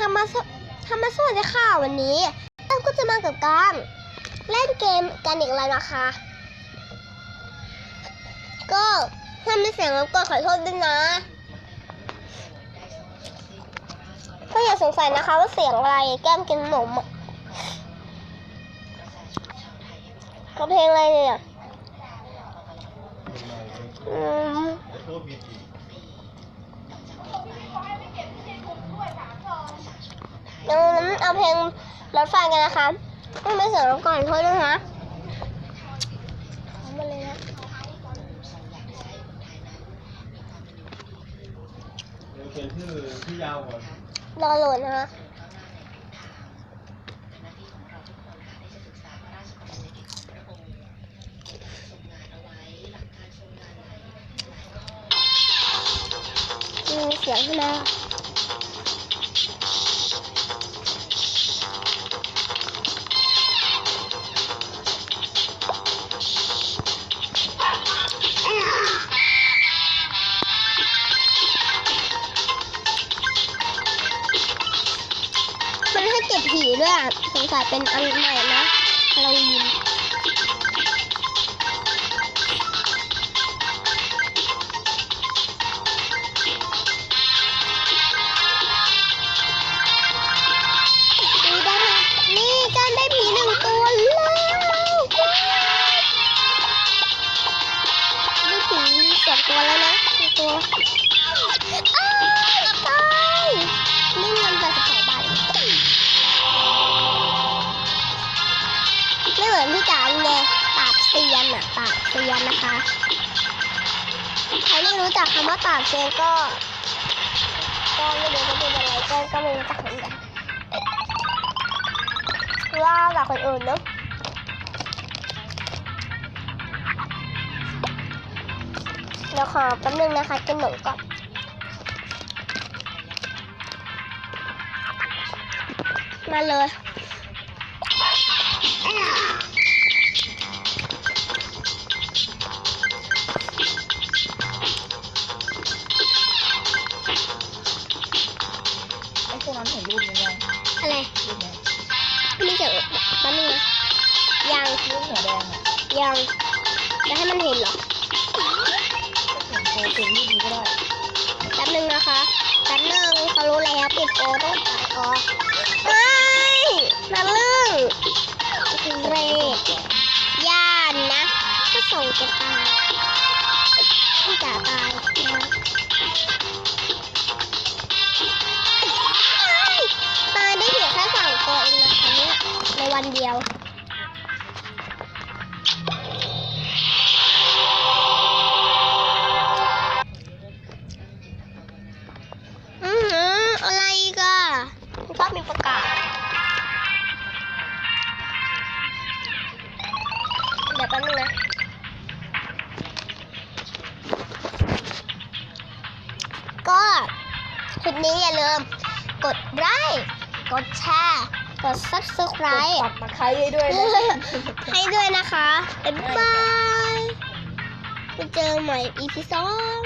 ธรรมะสธรรมะสวัสดีค่ะวันนี้แอมก็จะมากับการเล่นเกมกันอีกแล้วนะคะ ก็ถ้ามีเสียงรบกวนขอโทษด้วยนะก็อย่าสงสัยนะคะว่าเสียงอะไรแก้มกินขนมอะเอาเพลงอะไรเนี่ยอืม เอาเพลงรถไฟกันนะคะไม่ไม่เสียงรบกวนโทษนะคะเอามาเลยนะเขียนชื่อที่ยาวก่อนรอโหลดนะคะมีเสียงขึ้นมา มันให้เก็บผีด้วยอะสงสัยเป็นอันใหม่นะฮาโลวีนดูได้ไหมนี่จานได้ผีหนึ่งตัวแล้วผีสองตัวแล้วนะตัว ซียนอะปาบเซียนนะคะใครไม่รู้จักคำว่าปาบเซียนก็ก็ไม่รู้จะเป็นอะไรก็ก็ไม่รู้จักเหมือนกันว่ากับคนอื่นเนอะเดี๋ยวขอแป๊บนึงนะคะกินขนมก่อนมาเลย เห็นรูปนี้ยังอะไรรูปนี้ไม่เจอแป๊บนึงนะยังรูปหัวแดงอะยังจะให้มันเห็นเหรอเห็นโชว์เป็นรูปนี้ก็ได้แป๊บนึงนะคะแป๊บนึงเขารู้แล้วปิดโปรต้องตัดออกไม่นะลึ่งเรดย่านนะถ้าส่งจะตายพี่จ๋าตายนะ เดียวอือหืออะไรอีกอะชอบมีประกาศเดี๋ยวแป๊บนึงนะก็คลิปนี้อย่าลืม กดไลค์กดแชร์ กด subscribe ปักตะไคร้ให้ด้วยนะให้ด้วยนะคะ บ๊ายบายไปเจอใหม่ EP สอง